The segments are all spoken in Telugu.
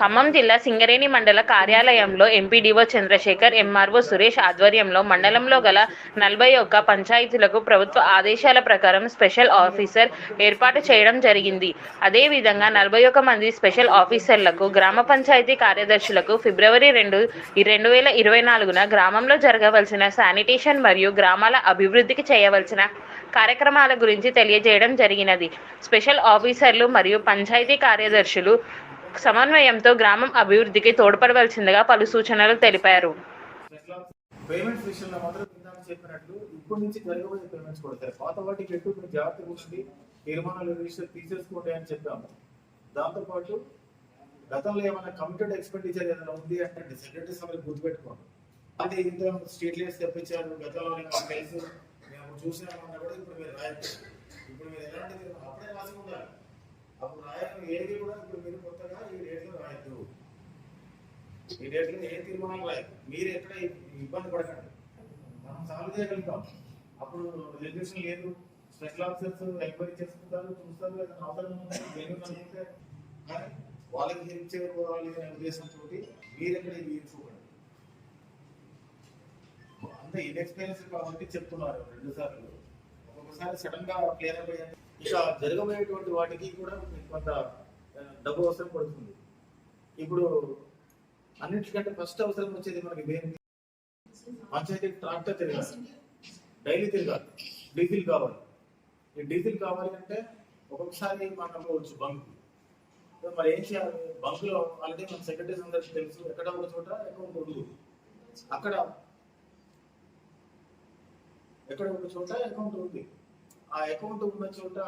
ఖమ్మం జిల్లా సింగరేణి మండల కార్యాలయంలో ఎంపీడీఓ చంద్రశేఖర్ ఎంఆర్ఓ సురేష్ ఆధ్వర్యంలో మండలంలో గల నలభై ఒక్క పంచాయతీలకు ప్రభుత్వ ఆదేశాల ప్రకారం స్పెషల్ ఆఫీసర్ ఏర్పాటు చేయడం జరిగింది. అదేవిధంగా నలభై ఒక్క మంది స్పెషల్ ఆఫీసర్లకు గ్రామ పంచాయతీ కార్యదర్శులకు ఫిబ్రవరి రెండు రెండు వేల ఇరవై నాలుగున గ్రామంలో జరగవలసిన శానిటేషన్ మరియు గ్రామాల అభివృద్ధికి చేయవలసిన కార్యక్రమాల గురించి తెలియజేయడం జరిగినది. స్పెషల్ ఆఫీసర్లు మరియు పంచాయతీ కార్యదర్శులు సమన్వయంతో గ్రామం అభివృద్ధికి తోడ్పడవలసిందిగా పలు సూచనలు తెలిపారు. పేమెంట్స్ విషయంలో మాత్రం ఇందాక చెప్పినట్లు ఇప్పటి నుంచి జరగబోయే పేమెంట్స్ కొడతారు పాత వాటికి ఎటు మీరు జాగ్రత్తగా ఉండి తీర్మానాలు రిజిస్టర్ తీసేసుకోండి అని చెప్పాము. దాంతోపాటు గతంలో ఏమైనా కమిటెడ్ ఎక్స్పెండిచర్ ఏదైనా ఉంది అంటే సెక్రటరీస్ అందరూ గుర్తుపెట్టుకోండి. అది ఇంత స్ట్రీట్ లైట్స్ తెప్పించారు గతంలో తెలుసు మేము చూసినామన్నా కూడా ఇప్పుడు మీరు రాయట్లేదు ఇప్పుడు మీరు ఎలాంటి అప్పుడే రాసి ఉండాలి అప్పుడు రాయడం ఏది కూడా ఇప్పుడు మీరు కొత్తగా ఈ రేట్లో రాయద్దు ఈ డేట్లో ఏ తీర్మానం లేదు మీరు ఎక్కడ ఇబ్బంది పడకండి. మనం సాల్వ్ చేయగలుగుతాం. అప్పుడు రెగ్యులేషన్ లేదు. స్పెషల్ ఆఫీసర్స్ ఎంక్వైరీ చేసుకుంటారు చూస్తారు అవసరం ఉంటే కానీ వాళ్ళకి హెల్ప్ చేయకపోవాలి అనే ఉద్దేశంతో మీరు ఎక్కడ మీరు చూడండి అంత ఇన్ఎక్స్పీరియన్స్ కాబట్టి చెప్తున్నారు రెండు సార్లు. ఒక్కొక్కసారి సడన్గా క్లియర్ అయిపోయింది ఇక జరగబోయేటువంటి వాటికి కూడా మీకు కొంత డబ్బు అవసరం పడుతుంది. ఇప్పుడు అన్నిటికంటే ఫస్ట్ అవసరం వచ్చేది మనకి దేనికి? పంచాయతీ ట్రాక్టర్ తిరగాలి. డైలీ తిరగాలి. డీజిల్ కావాలి. ఈ డీజిల్ కావాలి అంటే ఒక్కొక్కసారి మనకు అవ్వచ్చు బంక్. మరి ఏం చేయాలి? బంక్లో ఆల్రెడీ మన సెక్రటరీస్ అందరికి తెలుసు. ఎక్కడ ఒక చోట అకౌంట్ ఉంది అక్కడ ఎక్కడ ఒక చోట అకౌంట్ ఉంది. ఆ అకౌంట్ ఉన్న చోట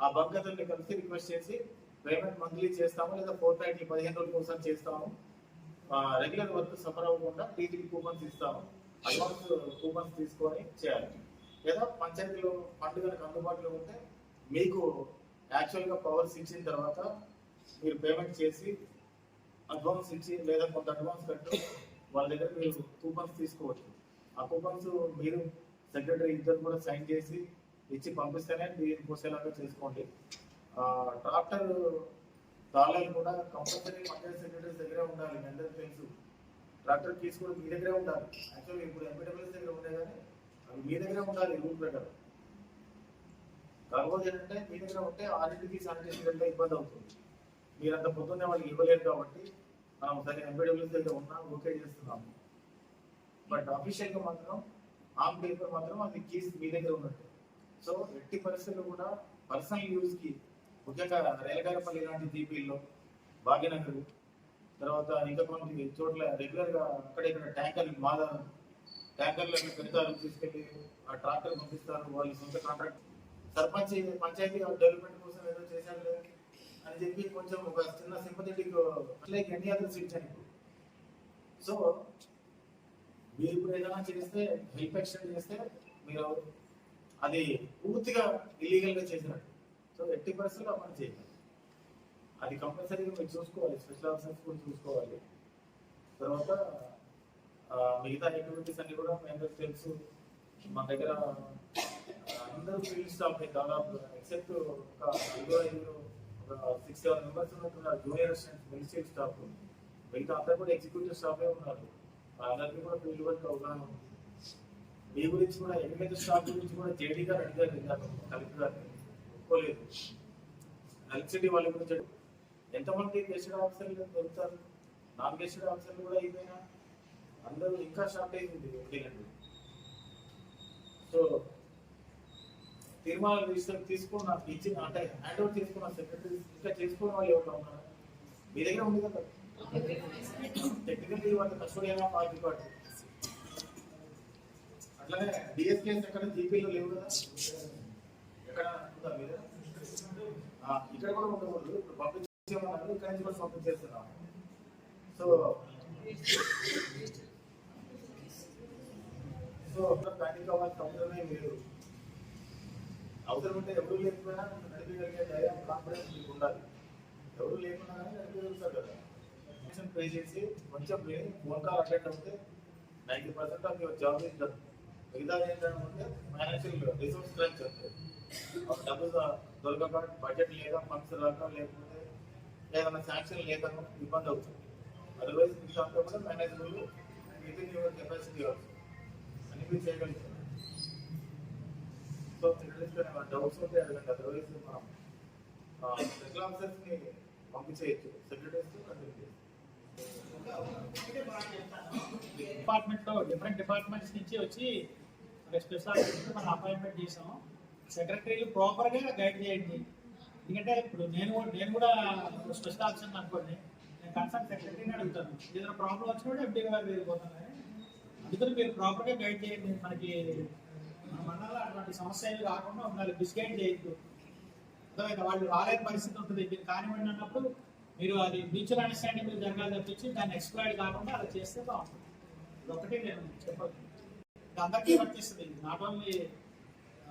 ఆ బంక్ అతన్ని కలిసి రిక్వెస్ట్ చేసి పేమెంట్ మంత్లీ చేస్తాము లేదా ఫోర్ నైట్ పదిహేను రోజుల కోసం చేస్తాము. రెగ్యులర్ వర్క్ సఫర్ అవ్వకుండా టీటీడీ కూపన్స్ ఇస్తాము. అడ్వాన్స్ కూపన్స్ తీసుకొని చేయాలి. లేదా పంచాయతీలో ఫండ్ కనుక అందుబాటులో ఉంటే మీకు యాక్చువల్గా పవర్స్ ఇచ్చిన తర్వాత మీరు పేమెంట్ చేసి అడ్వాన్స్ ఇచ్చి లేదా కొంత అడ్వాన్స్ కట్టు వాళ్ళ దగ్గర మీరు కూపన్స్ తీసుకోవచ్చు. ఆ కూపన్స్ మీరు సెక్రటరీ ఇద్దరు కూడా సైన్ చేసి ఇచ్చి పంపిస్తేనే మీరు పోసేలాగా చేసుకోండి. ట్రాక్టర్ డాలర్ కూడా కంపల్సరీ పంచాయత్ సెక్రటరీస్ దగ్గరే ఉండాలి మీ అందరికీ తెలుసు. ట్రాక్టర్ కీస్ కూడా మీ దగ్గరే ఉండాలి. యాక్చువల్లీ ఇప్పుడు ఎంపీడబ్ల్యూఎస్ దగ్గర ఉండే కానీ అవి మీ దగ్గరే ఉండాలి రూల్ ప్రకారం కాకపోతే ఏంటంటే మీ దగ్గర ఉంటే ఆరింటికి శానిటేషన్ ఇబ్బంది అవుతుంది. మీరు అంత పొద్దున్నే వాళ్ళకి ఇవ్వలేరు కాబట్టి మనం సరే ఎంపీడబ్ల్యూఎస్ దగ్గర ఉన్నా ఓకే చేస్తున్నాము. బట్ అఫీషియల్గా మాత్రం ఆన్ పేపర్ మాత్రం అది కీస్ మీ దగ్గర ఉన్నట్టు. సో ఎట్టి పరిస్థితుల్లో కూడా పర్సనల్ యూజ్కి ముఖ్యంగా రేలకాయపల్లి లాంటి జీపీల్లో భాగ్యనగర్ తర్వాత ఇంకా కొన్ని చోట్ల రెగ్యులర్గా అక్కడ ఇక్కడ ట్యాంకర్లు మాద ట్యాంకర్లు పెడతారు తీసుకెళ్ళి ఆ ట్రాక్టర్ పంపిస్తారు. వాళ్ళు సొంత కాంట్రాక్ట్ సర్పంచ్ పంచాయతీ డెవలప్మెంట్ కోసం ఏదో చేశారు అని చెప్పి కొంచెం ఒక చిన్న sympathetic like any other citizen so మీరు ఇప్పుడు ఏదైనా చేస్తే హెల్ప్ ఎక్స్టెండ్ చేస్తే మీరు అది పూర్తిగా ఇల్లీగల్గా చేసినట్టు సో ఎట్టి పరిస్థితుల్లో అమలు చేయాలి అది కంపల్సరీగా మీరు చూసుకోవాలి స్పెషల్ ఆఫీసర్స్ కూడా చూసుకోవాలి. తర్వాత మిగతా యాక్టివిటీస్ అన్ని కూడా మీ అందరికి తెలుసు. మన దగ్గర అందరూ ఫీల్డ్ స్టాఫ్ దాదాపు ఎక్సెప్ట్ ఒక ఐదు ఐదు ఒక సిక్స్ సెవెన్ మెంబర్స్ ఉన్నట్టున్నారు జూనియర్ అసిస్టెంట్ మిలిటరీ స్టాఫ్ మిగతా అందరూ కూడా ఎగ్జిక్యూటివ్ స్టాఫే ఉన్నారు. అందరికీ కూడా ఫీల్డ్ వర్క్ అవగాహన ఉంది. మీ గురించి కూడా ఎనిమిది స్టాఫ్ గురించి కూడా జేడీ గారు అడిగారు ఇందాక కలెక్టర్ గారిని పోలేదు. ఎలక్ట్రిసిటీ వాళ్ళ గురించి ఎంతమంది గెస్టెడ్ ఆఫీసర్లు దొరుకుతారు? నాన్ గెస్టెడ్ ఆఫీసర్లు కూడా అయిపోయినా అందరూ ఇంకా షార్టేజ్ ఉంది ఎందుకంటే సో తీర్మానాలు తీసుకొని తీసుకుని నాకు ఇచ్చిన అంటే హ్యాండ్ ఓవర్ తీసుకున్న సెక్రటరీ ఇంకా చేసుకున్న వాళ్ళు ఎవరు ఉన్నారు? మీ దగ్గర ఉంది కదా? టెక్నికల్లీ వాళ్ళ కస్టోడియన్ ఆఫ్ ఆర్ రికార్డ్ అట్లానే డిఎస్కేఎస్ ఎక్కడ జీపీలో లేవు కదా ఎక్కడ ఉందా మీద ఇక్కడ కూడా ఉండకూడదు ఇప్పుడు పంపించేమన్నారు ఇక్కడ నుంచి కూడా పంపించేస్తున్నాం సో సో ప్యానిక్ అవ్వాల్సిన అవసరమే మీరు. అవసరం ఉంటే ఎవరు లేకపోయినా నడిపగలిగే ధైర్యం కాన్ఫిడెన్స్ మీకు ఉండాలి. ఎవరు లేకున్నా కానీ నడిపగలుగుతారు కదా. పే చేసి కొంచెం ఫోన్ కాల్ అటెండ్ అవుతే ninety percent of your job is done మిగతాది ఏంటంటే ఫైనాన్షియల్ రిసోర్స్ క్రంచ్ ఉంటుంది డబ్బులు దొరకక బడ్జెట్ లేదా ఫండ్స్ రాక లేకపోతే ఏదైనా శాంక్షన్ లేక ఇబ్బంది అవుతుంది. అదర్వైజ్ మిగతా అంతా కూడా manageable with your capacity also అని మీరు చేయగలుగుతారు. సో డౌట్స్ ఉంటే అడగండి. అదర్వైజ్ మనం స్పెషల్ ఆఫీసర్స్ని పంపించేయచ్చు. సెక్రటరీస్ కంటిన్యూ డిపార్ట్మెంట్లో డిఫరెంట్ డిపార్ట్మెంట్స్ నుంచి వచ్చి స్పెషల్ ఆఫీసర్ మనం అపాయింట్మెంట్ చేసాము. సెక్రటరీలు ప్రాపర్గా గైడ్ చేయండి. ఎందుకంటే ఇప్పుడు నేను కూడా- నేను కూడా స్పెషల్ ఆప్షన్ అనుకోండి నేను కన్సర్న్ సెక్రటరీని అడుగుతాను. ఏదైనా ప్రాబ్లం వచ్చినప్పుడు ఎంపీ గారు వెళ్ళిపోతాను అందుకని మీరు ప్రాపర్గా గైడ్ చేయండి. మనకి మన మండలంలో అటువంటి సమస్యలు రాకుండా ఉండాలి. మిస్గైడ్ చేయొద్దు. అర్థమైందా? వాళ్ళు రాలేని పరిస్థితి ఉంటుంది. మీరు కానివ్వండి అన్నప్పుడు మీరు అది మ్యూచువల్ అండర్స్టాండింగ్ మీద జరగాలి తప్పించి దాన్ని ఎక్స్ప్లాయిడ్ కాకుండా అలా చేస్తే బాగుంటుంది. ఇది ఒకటి నేను చెప్పదు అందరికీ వర్తిస్తుంది. నాట్ ఓన్లీ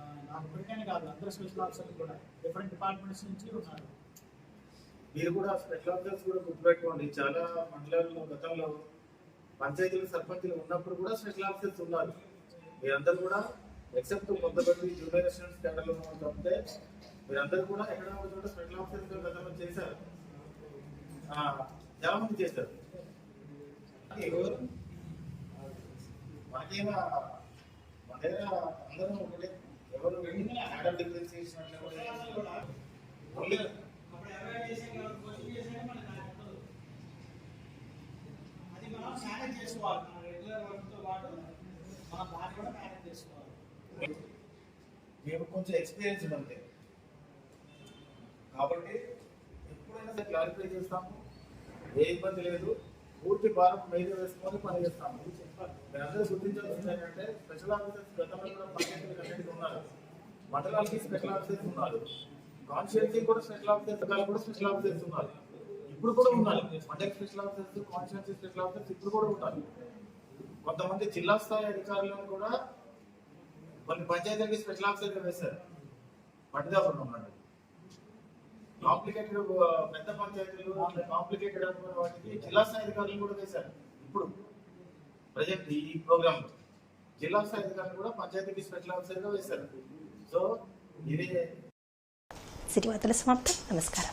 నాకు కాదు అందరూ స్పెషల్ ఆఫీసర్లు కూడా. డిఫరెంట్ డిపార్ట్మెంట్స్ నుంచి ఉన్నారు. మీరు కూడా స్పెషల్ ఆఫీసర్స్ కూడా గుర్తుపెట్టుకోండి చాలా మండలాల్లో గతంలో పంచాయతీలు సర్పంచులు ఉన్నప్పుడు కూడా స్పెషల్ ఆఫీసర్స్ ఉన్నారు. మీరందరూ కూడా ఎక్సెప్ట్ కొంతమంది జూనియర్ అసిస్టెంట్స్ కేటర్లో తప్పితే మీరందరూ కూడా ఎక్కడ ఒక చోట స్పెషల్ ఆఫీసర్స్ గతంలో చేశారు. చాలా మంది చేశారు. మనకేమో మన దగ్గర అందరం ఒకటే. అది మనం మేనేజ్ చేసుకోవాలి. మన రెగ్యులర్ వర్క్తో పాటు మనం దాన్ని కూడా మేనేజ్ చేసుకోవాలి. మేము కొంచెం ఎక్స్పీరియన్స్ అంతే కాబట్టి ఎప్పుడైనా క్లారిఫై చేస్తాము. ఏ ఇబ్బంది లేదు. పూర్తి భారం మీద వేసుకొని పనిచేస్తాము. చేస్తాము మీరందరూ గుర్తించాల్సింది ఏంటంటే స్పెషల్ ఆఫీసర్స్ గతంలో కూడా పంచాయతీ ఉన్నారు. మండలాలకి స్పెషల్ ఆఫీసర్స్ ఉన్నారు. కాన్స్టిట్యూన్సీ కూడా స్పెషల్ ఆఫీసర్స్ కూడా స్పెషల్ ఆఫీసర్స్ ఉన్నారు. ఇప్పుడు కూడా ఉన్నారు మండలి special officers constituency special officers ఇప్పుడు కూడా ఉన్నారు కొంతమంది జిల్లా స్థాయి అధికారులను కూడా కొన్ని పంచాయతీలకి స్పెషల్ ఆఫీసర్గా వేశారు. పట్టిదాపురం ఉన్నాడు కాంప్లికేటెడ్ uh, పెద్ద పంచాయతీలు కాంప్లికేటెడ్ అనుకున్న వాటికి జిల్లా స్థాయి అధికారులు కూడా వేశారు. ఇప్పుడు ప్రజెంట్ ఈ ప్రోగ్రామ్ జిల్లా స్థాయి అధికారులు కూడా పంచాయతీకి స్పెషల్ ఆఫీసర్గా వేశారు. సో ఇదే సిటీ వార్తల సమాప్తం. నమస్కారం.